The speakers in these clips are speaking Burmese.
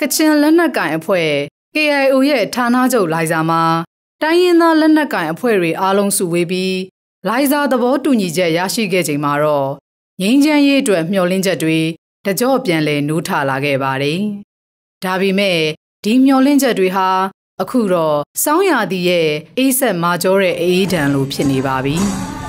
ကချင်လက်နက်ကင်အဖွဲ့ KIO ရဲ့ဌာနချုပ်လိုင်ဇာမှာတိုင်းရင်းသားလက်နက်ကင်အဖွဲ့တွေအားလုံးစုဝေးပြီးလိုင်ဇာသဘောတူညီချက်ရရှိခဲ့ချိန်မှာတော့ငင်းချမ်းရေးအတွက်မျှော်လင့်ချက်တွေတကြော့ပြန်လဲနိုးထလာခဲ့ပါတယ်။ဒါပေမဲ့ဒီမျှော်လင့်ချက်တွေဟာအခုတော့စောင်းရသည်ရဲ့အေးဆက်မာကျောတဲ့အေးဒံလိုဖြစ်နေပါပြီ။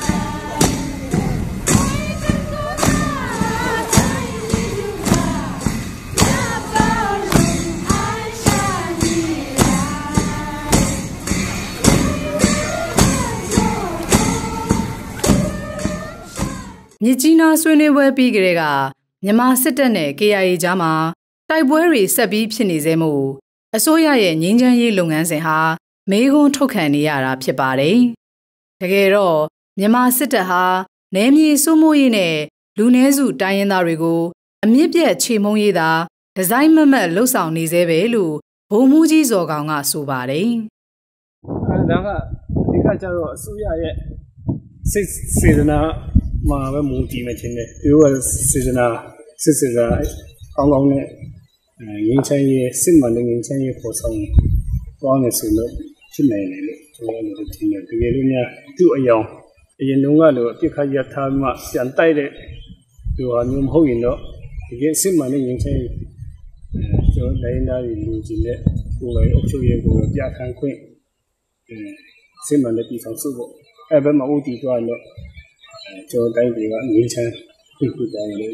မြကြီးနားဆွေးနွေးပွဲပြီးကြတဲ့ကမြန်မာစစ်တပ်နဲ့ KIA ကြားမှာတိုက်ပွဲတွေဆက်ပြီးဖြစ်နေစေမို့အစိုးရရဲ့ငြိမ်းချမ်းရေးလုပ်ငန်းစဉ်ဟာမေးခွန်းထုတ်ခံနေရတာဖြစ်ပါတယ်။တကယ်တော့မြန်မာစစ်တပ်ဟာနယ်မြေစိုးမိုးရေးနဲ့လူနည်းစုတိုင်းရင်းသားတွေကိုအမြင့်ပြတ်ချေမှုန်းရေးသာဒီဇိုင်းမမတ်လှုပ်ဆောင်နေသေးပဲလို့ဘုံမှုကြီးစော်ကောင်ကဆိုပါတယ်။အဲဒါကအဓိကကျတော့အစိုးရရဲ့စိတ်စေတနာ မှာပဲမူတည်မှချင်းတယ်သူကစေစနာစစ်စစ်ကကောင်းကောင်းနဲ့ငင်းချမ်းရေးစစ်မှန်တဲ့ငင်းချမ်းရေးပေါ်ဆောင်သွားမယ်ဆိုတော့ဖြစ်နိုင်တယ်လို့ကျွန်တော်တို့ထင်တယ်တကယ်လို့များသူ့အယောင်အရင်တုန်းကလိုအပြစ်ခတ်ရထားမှပြန်တိုက်တဲ့သူဟာမျိုးမဟုတ်ရင်တော့တကယ်စစ်မှန်တဲ့ငင်းချမ်းရေးကျွန်တော်တိုင်းသားတွေလူကြီးနဲ့ကိုယ်ပိုင်အုပ်ချုပ်ရေးကိုပြခန်းခွင့်စစ်မှန်တဲ့ပြည်ဆောင်စုဖို့အဲ့ဘက်မှာဥတီသွားတော့ ကျော်တိုင်းတွေကငင်းချမ်းပြခုတိုင်းလေး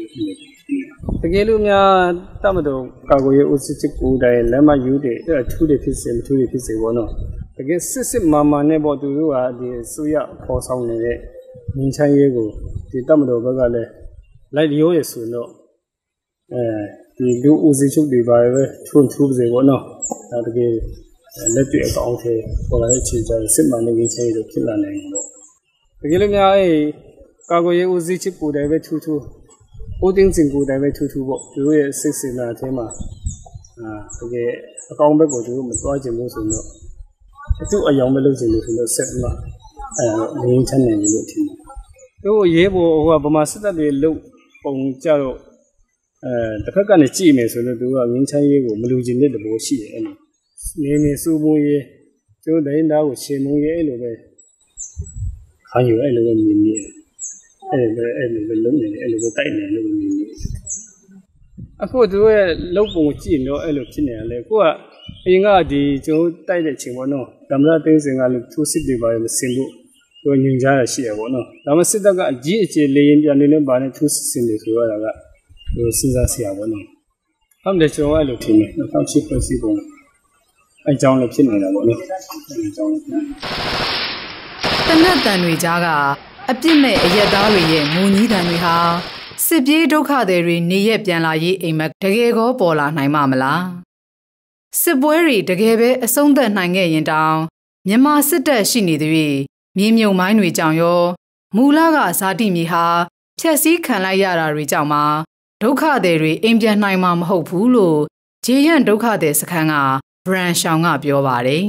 တကယ်လို့များတမတော်ကာကွယ်ရေးဦးစီးချက်ကိုတိုင်းလက်မယူတဲ့အဲ့ထူးတွေဖြစ်စေမထူးတွေဖြစ်စေပေါ့နော်တကယ်စစ်စစ်မာမာနဲ့ပေါ့သူတို့ကဒီဆိုရပေါ်ဆောင်နေတဲ့ငင်းချမ်းရေးကိုဒီတမတော်ဘက်ကလည်းလိုက်လျောရဆိုတော့အဲဒီလူဦးစီးချုပ်တွေပါပဲထွန်းထူးစေပေါ့နော်ဒါတကယ်လက်တွေ့အကောင့်ထဲပေါ်လာတဲ့အခြေချစစ်မှန်တဲ့ငင်းချမ်းရေးကိုဖြစ်လာနိုင်တယ်ပေါ့တကယ်လို့များအဲ ကာကွယ်ရေးဦးစီးချစ်ပူတယ်ပဲထူးထူးဦးတင်းစင်ပူတယ်ပဲထူးထူးပေါ့သူတို့ရဲ့စိတ်စင်တာအဲမှာအာတကယ်အကောင်းဘက်ကိုသူတို့မသွားချင်ဘူးဆိုတော့အတူအယောင်မလုပ်ချင်လို့ဆိုတော့ဆက်မှာအဲငင်းချမ်းနေလို့ထင်တယ်သူတို့ရေးဖို့ဟိုကဗမာစစ်တပ်တွေလုတ်ပုံကြတော့အဲတစ်ဖက်ကနေကြည့်မယ်ဆိုတော့သူကငင်းချမ်းရေးကိုမလူချင်တဲ့တဘောရှိတယ်အဲ့လိုနေနေစူးမိုးရေးကျိုးတိုင်းသားကိုရှင်မုံရေးအဲ့လိုပဲခံယူအဲ့လိုပဲမြင်နေတယ် အဲ့လိုအဲ့လိုပဲလုံးနေတယ်အဲ့လိုပဲတိုက်နေလို့မြင်နေအခုသူရဲ့လုံပုံကြည့်တော့အဲ့လိုဖြစ်နေရလဲကိုကအရင်ကဒီကျွန်တော်တိုက်တဲ့ချိန်ပေါ့နော်ဓမ္မရသိန်းစင်ကလည်းသူစစ်တွေပါမစင်လို့သူညင်ကြရရှိရပေါ့နော်ဒါမှစစ်တပ်ကအကြီးအကျယ်လေရင်ပြန်နေနေပါနဲ့သူစစ်စင်တွေဆိုရတာကသူစဉ်းစားစရာပေါ့နော်ဟုတ်တယ်ကျွန်တော်အဲ့လိုထင်တယ်2008ဖွဲ့စည်းပုံအဲအကြောင်းလည်းဖြစ်နေတာပေါ့နော်အဲအကြောင်းလည်းတနတ်တန်တွေကြားက အပြစ်မဲ့အရက်သားတွေရဲ့ငိုညည်းတံတွေဟာစစ်ပြေးဒုက္ခတွေတွေနေရက်ပြန်လာရေးအိမ်မက်တကယ်ကောပေါ်လာနိုင်မှာမလားစစ်ပွဲတွေတကယ်ပဲအဆုံးသတ်နိုင်ခဲ့ရင်တောင်မြန်မာစစ်တပ်ရှိနေသည်မြေမြုံမိုင်းတွေကြောင့်ရောမူလကဇာတိမြေဟာဖြက်စီးခံလိုက်ရတာတွေကြောင့်မှဒုက္ခတွေတွေအိမ်ပြန်နိုင်မှာမဟုတ်ဘူးလို့ဂျေယန်ဒုက္ခတွေစခန်းကဘရန်ရှောင်ကပြောပါတယ်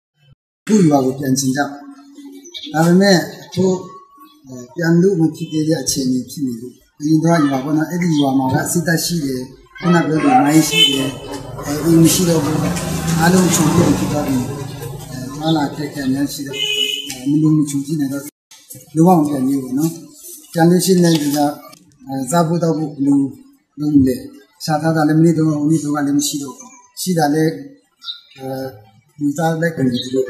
။ခုရွာကိုပြန်ချင်ကြ။ဒါပေမဲ့ဟို ပြန်လို့မဖြစ်သေးတဲ့အခြေအနေဖြစ်နေလို့အရင်တော့ရွာကနော်အဲ့ဒီရွာမှာကစစ်တပ်ရှိတယ်ခုနပြောတဲ့မိုင်းရှိတယ်အဲအင်းရှိတော့ဘူးအားလုံးချုံပြီးဖြစ်သွားပြီအဲမလာခက်ခဲများရှိတော့မလုံးမချုံကြည့်နေတော့လောအောင်ပြန်နေဘူးနော်ပြန်လို့ရှိနေကြအဲဇာဖို့တော့ဘူးလူလုံးလေရှာထားတာလည်းမနေ့တော့ဦးနေ့တော့လည်းမရှိတော့ဘူးရှိတာလည်းအဲဒီသားလည်းကနေတယ်လို့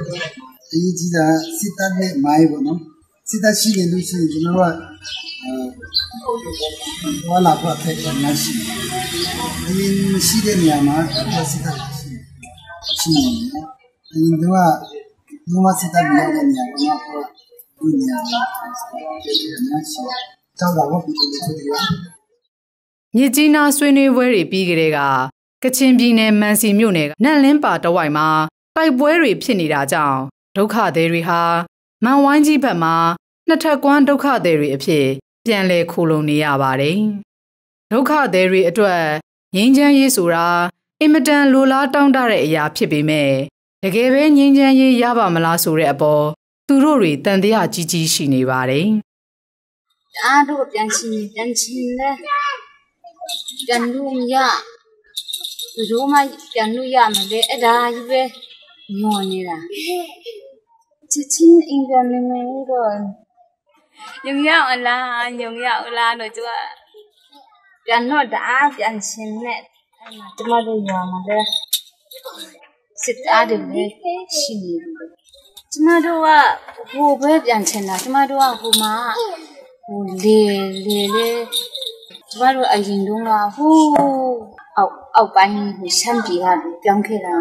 အရေးကြီးတာစစ်တပ်နဲ့မိုင်းပေါ့နော် စစ်တပ်ရှိနေလို့ရှိရင်ကျွန်တော်ကအဲဝါလာဖတ်တဲ့ညာရှိအရင်ရှိတဲ့နေရာမှာစစ်တပ်ရှိရှိနေတယ်အရင်ကဘုမစစ်တပ်မြောက်တဲ့နေရာကတော့ဒီနေရာမှာညာရှိတောက်တော့ပြီးတယ်ဆိုတော့မြစ်ကြီးနားဆွေးနွေးပွဲတွေပြီးကြတဲ့ကကချင်ပြည်နယ်မန်စီမြို့နယ်ကနန့်လင်းပါတဝိုက်မှာတိုက်ပွဲတွေဖြစ်နေတာကြောင့်ဒုက္ခသည်တွေဟာ မန်ဝိုင်းကြီးဘက်မှာနှစ်ထပ်ကွမ်းဒုက္ခသည်တွေအဖြစ်ပြန်လည်ခိုလုံနေရပါတယ်။ဒုက္ခသည်တွေအတွက်ငြိမ်းချမ်းရေးဆိုတာအင်မတန်လိုလားတောင်းတတဲ့အရာဖြစ်ပေမဲ့တကယ်ပဲငြိမ်းချမ်းရေးရပါမလားဆိုတဲ့အပေါ်သူတို့တွေတန်တရားကြီးကြီးရှိနေပါတယ်။အားတို့ပြန်ချင်းပြန်ချင်းလဲပြန်လို့မရဘယ်တော့မှပြန်လို့ရမှာလေအဲ့ဒါကြီးပဲညောနေတာ ချက်ချင်းအင်္ဂါမင်းမင်းတော့ညုံရောက်အလားညုံရောက်အလားတော့ကျကပြန်တော့တအားပြန်ရှင်နဲ့အဲ့မှာကျမတို့ရွာမှာလေစစ်သားတွေလည်းရှိနေတယ်ကျမတို့ကဟိုပဲပြန်ချင်တာကျမတို့ကဟိုမှာဟိုလေလေလေကျမတို့အရင်တုန်းကဟိုးအောက်အောက်ပိုင်းဟိုရှမ်းပြည်ကပြောင်းခဲ့တာ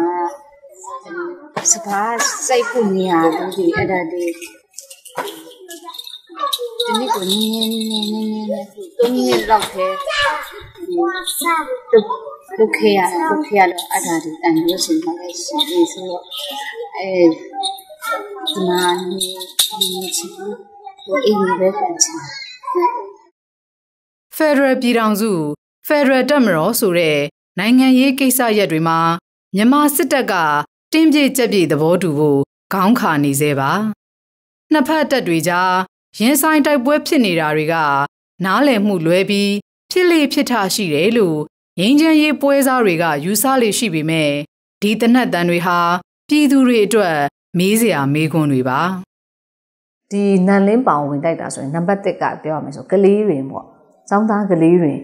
စပါးစိတ်ဖို့နေရတယ်ဒီအဲ့ဒါဒီဒီနေ့ကိုနင်းနင်းနင်းနင်းနင်းနင်းတုံးနေတော့ခဲဒုက္ခရဒုက္ခရတော့အဲ့ဒါဒီတန်လို့ရှင်ပါလေရှင်ဒီဆိုတော့အဲဒီမှာနေနေချင်ဟိုအိမ်ပဲပြန်ချင်ဖက်ဒရယ်ပြည်ထောင်စုဖက်ဒရယ်တပ်မတော်ဆိုတဲ့နိုင်ငံရေးကိစ္စရပ်တွေမှာမြန်မာစစ်တပ်က တင်းပြည့်ကြက်ပြည့်သဘောတူဖို့ခေါင်းခါနေသေးပါနှစ်ဖက်တပ်တွေကြားရင်ဆိုင်တိုက်ပွဲဖြစ်နေတာတွေကနားလည်မှုလွဲပြီးဖြစ်လေဖြစ်ထရှိတယ်လို့ငင်းချမ်းရေးပွဲစားတွေကယူဆလေရှိပေမဲ့ဒီတနက်တန်တွေဟာပြည်သူတွေအတွက်မေးစရာမေးခွန်းတွေပါဒီနန်လင်းပောင်ဝင်တိုက်တာဆိုရင်နံပါတ်1ကပြောရမယ်ဆိုကလေးတွေပေါ့ចောင်းသားကလေးတွေ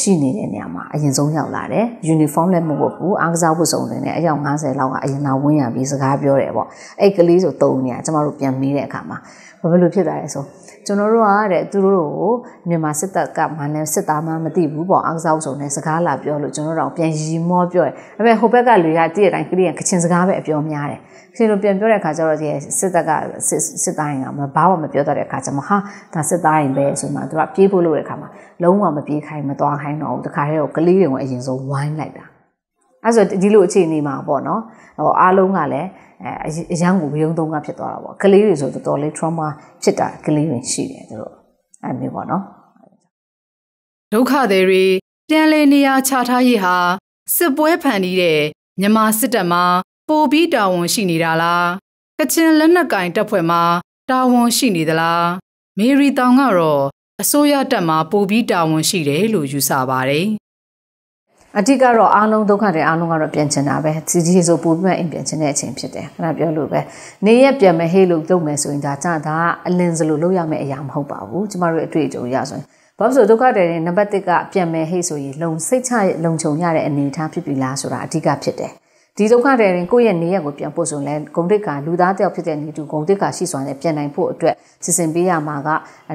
ရှိနေတဲ့နေရာမှာအရင်ဆုံးရောက်လာတယ်။ uniform လည်းမဟုတ်ဘူးအားကစားဝတ်စုံတွေနဲ့အယောက်90လောက်ကအရင်ကဝင်းရပြီးစကားပြောတယ်ပေါ့။အဲ့ကလေးဆိုတုံနေရကျမတို့ပြန်မေးတဲ့အခါမှာဘာဖြစ်လို့ဖြစ်တာလဲဆို ကျွန်တော်တို့ကတဲ့သူတို့ကိုမြန်မာစစ်တပ်ကမှလည်းစစ်သားမှမသိဘူးပေါ့အားကစားဝတ်စုံနဲ့စကားလာပြောလို့ကျွန်တော်တို့ပြန်ရီမောပြောတယ်။ဒါပေမဲ့ဟိုဘက်ကလူကတည့်တဲ့အတိုင်းကလေးကကချင်စကားပဲအပြောများတယ်။ရှင်တို့ပြန်ပြောတဲ့အခါကျတော့ဒီစစ်တပ်ကစစ်သားရင်ကမဘာမှမပြောတတ်တဲ့အခါကျမှဟာဒါစစ်သားရင်ပဲဆိုမှသူကပြေးဖို့လို့တဲ့အခါမှာလုံးဝမပြေးခိုင်းမသွားခိုင်းတော့ဘူးတခါတည်းကိုကလေးတွေကိုအရင်ဆုံးဝိုင်းလိုက်တာအဲဆိုဒီလိုအခြေအနေမှာပေါ့နော်ဟိုအားလုံးကလည်း အဲအရန်ကိုရုံသုံးကဖြစ်သွားတာပေါ့ကလေးတွေဆိုတော်တော်လေး trauma ဖြစ်တာကလေးတွေရှိတယ်သူတို့အဲမျိုးပေါ့နော်ဒုက္ခတွေတွေပြန်လည်နေရာချထားရေးဟာစစ်ပွဲဖန်တီးတဲ့မြန်မာစစ်တပ်မှာပိုပြီးတာဝန်ရှိနေတာလားကချင်လက်နက်ကင်တပ်ဖွဲ့မှာတာဝန်ရှိနေသလားမေရီတောင်ကတော့အစိုးရတပ်မှာပိုပြီးတာဝန်ရှိတယ်လို့ယူဆပါတယ် အတိကတော့အားလုံးဒုက္ခတွေအားလုံးကတော့ပြန်ချင်တာပဲစီကြီးဆိုပိုပြီးမှအိမ်ပြန်ချင်တဲ့အချိန်ဖြစ်တယ်ခဏပြောလို့ပဲနေရက်ပြန်မယ်ဟေးလို့လုပ်မယ်ဆိုရင်ဒါကြဒါအလင်းစလို့လုပ်ရမယ့်အရာမဟုတ်ပါဘူးကျမတို့ရဲ့အတွေ့အကြုံရဆိုရင်ဘာလို့ဆိုဒုက္ခတွေနံပါတ်1ကပြန်မယ်ဟေးဆိုရင်လုံစိတ်ချလုံခြုံရတဲ့အနေအထားဖြစ်ပြီလားဆိုတာအဓိကဖြစ်တယ်ဒီဒုက္ခတွေရင်ကိုယ့်ရဲ့နေရက်ကိုပြန်ဖို့ဆိုရင်ဂုံတိတ်ကလူသားတယောက်ဖြစ်တဲ့နေတူဂုံတိတ်ကရှိစွာနဲ့ပြန်နိုင်ဖို့အတွက်စီစဉ်ပေးရမှာက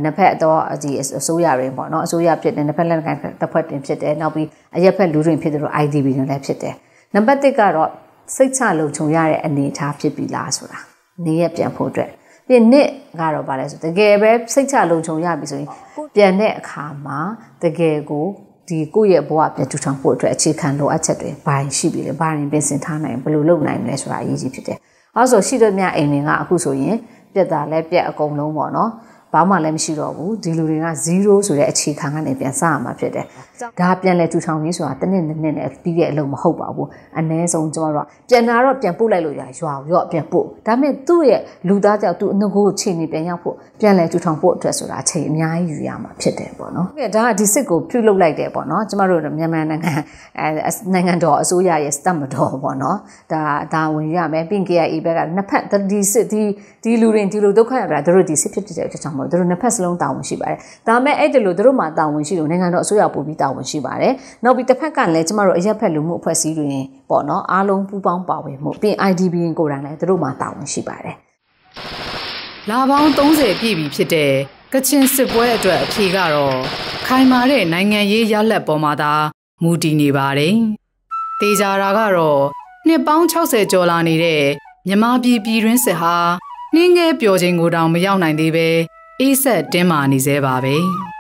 နှစ်ဖက်တော့ဒီအစိုးရတွေပေါ့နော်အစိုးရဖြစ်တယ်နှစ်ဖက်လက်ကန်တစ်ဖက်တင်ဖြစ်တယ်နောက်ပြီး အရက်ဖက်လူတွေဖြစ်တယ်လို့ IDB တွေလည်းဖြစ်တယ်နံပါတ်1ကတော့စိတ်ချလုံခြုံရတဲ့အနေအထားဖြစ်ပြီလားဆိုတာနေရက်ပြန်ဖို့အတွက်ပြီးနှစ်ကတော့ဗာလဲဆိုတကယ်ပဲစိတ်ချလုံခြုံရပြီဆိုရင်ပြန်တဲ့အခါမှာတကယ်ကိုဒီကိုယ့်ရဲ့ဘဝပြန်ထူထောင်ဖို့အတွက်အခြေခံလိုအပ်ချက်တွေဘာရင်ရှိပြီလဲဘာရင်ပြင်ဆင်ထားနိုင်ဘယ်လိုလုပ်နိုင်မလဲဆိုတာအရေးကြီးဖြစ်တယ်။အဲဆိုရှိတဲ့မြအိမ်တွေကအခုဆိုရင်ပြက်တာလဲပြက်အကုန်လုံးပေါ့နော်။ ဘာမှလည်းမရှိတော့ဘူးဒီလူတွေက0ဆိုတဲ့အခြေခံကနေပြန်စရမှာဖြစ်တယ်ဒါပြန်လဲထူထောင်ရေးဆိုတာတစ်နှစ်နှစ်နဲ့ပြီးတဲ့အလုပ်မဟုတ်ပါဘူးအ ਨੇ ဆုံးကျမတို့ကပြန်လာတော့ပြန်ပို့လိုက်လို့ရရွာရော့ပြန်ပို့ဒါပေမဲ့သူ့ရဲ့လူသားကြောင့်သူ့အငကိုကိုချိန်နေပြန်ရောက်ဖို့ပြန်လဲထူထောင်ဖို့အတွက်ဆိုတာအချိန်အများကြီးယူရမှာဖြစ်တယ်ပေါ့နော်ဒါကဒီစစ်ကိုပြုလုပ်လိုက်တယ်ပေါ့နော်ကျမတို့မြန်မာနိုင်ငံအဲနိုင်ငံတော်အစိုးရရဲ့စတတ်မတော်ပေါ့နော်ဒါဒါဝင်ရမယ်ပင် KIA ဘက်ကနှစ်ဖက်ဒီစစ်ဒီဒီလူတွေဒီလိုဒုက္ခရတာတို့ဒီစစ်ဖြစ်တဲ့အကြောင်းမို့တို့နှစ်ဖက်စလုံးတာဝန်ရှိပါတယ်ဒါမဲ့အဲ့ဒီလိုတို့မှတာဝန်ရှိလို့နိုင်ငံတော်အစိုးရပို့ပြီးတာဝန်ရှိပါတယ်နောက်ပြီးတစ်ဖက်ကလည်းကျမတို့အရက်ဖက်လူမှုအဖွဲ့အစည်းတွေပေါ့နော်အားလုံးပူးပေါင်းပါဝင်မှုပြီး IDB ကိုယ်တိုင်လည်းတို့မှတာဝန်ရှိပါတယ်လာပေါင်း30ပြည့်ပြီဖြစ်တဲ့ကချင်စစ်ပွဲအတွက်အဖြေကတော့ခိုင်မာတဲ့နိုင်ငံရေးရလဒ်ပေါ်မှာသာမူတည်နေပါတယ်။တေချာတာကတော့နှစ်ပေါင်း60ကျော်လာနေတဲ့မြမပြည်ပြည်တွင်းစစ်ဟာနှင်းငယ်ပျော်ခြင်းကိုတောင်မရောက်နိုင်သေးပဲ အေးဆက်တင်းမာနေသေးပါပဲ။